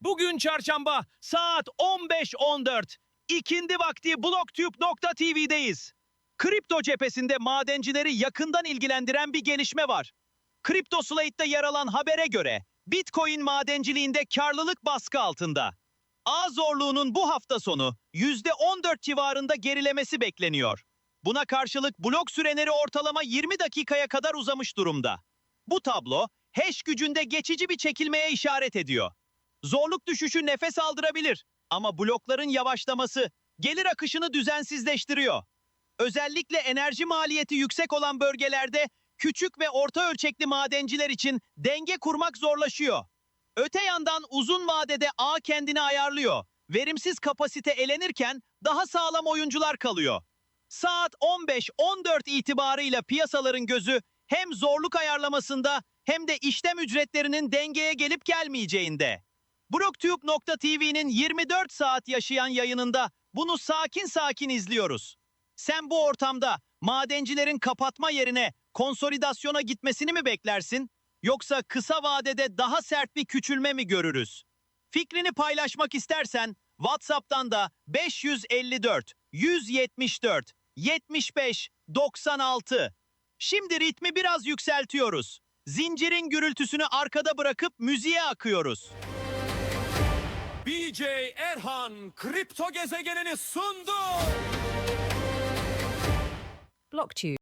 Bugün çarşamba saat 15.14. İkindi vakti blocktube.tv'deyiz. Kripto cephesinde madencileri yakından ilgilendiren bir gelişme var. Kripto Slate'de yer alan habere göre Bitcoin madenciliğinde karlılık baskı altında. A zorluğunun bu hafta sonu %14 civarında gerilemesi bekleniyor. Buna karşılık blok süreleri ortalama 20 dakikaya kadar uzamış durumda. Bu tablo hash gücünde geçici bir çekilmeye işaret ediyor. Zorluk düşüşü nefes aldırabilir ama blokların yavaşlaması gelir akışını düzensizleştiriyor. Özellikle enerji maliyeti yüksek olan bölgelerde küçük ve orta ölçekli madenciler için denge kurmak zorlaşıyor. Öte yandan uzun vadede ağ kendini ayarlıyor. Verimsiz kapasite elenirken daha sağlam oyuncular kalıyor. Saat 15-14 itibarıyla piyasaların gözü hem zorluk ayarlamasında hem de işlem ücretlerinin dengeye gelip gelmeyeceğinde. Brooktube.tv'nin 24 saat yaşayan yayınında bunu sakin sakin izliyoruz. Sen bu ortamda madencilerin kapatma yerine konsolidasyona gitmesini mi beklersin? Yoksa kısa vadede daha sert bir küçülme mi görürüz? Fikrini paylaşmak istersen WhatsApp'tan da 554 174 75 96. Şimdi ritmi biraz yükseltiyoruz. Zincirin gürültüsünü arkada bırakıp müziğe akıyoruz. BJ Erhan kripto gezegenini sundu. BlockTube.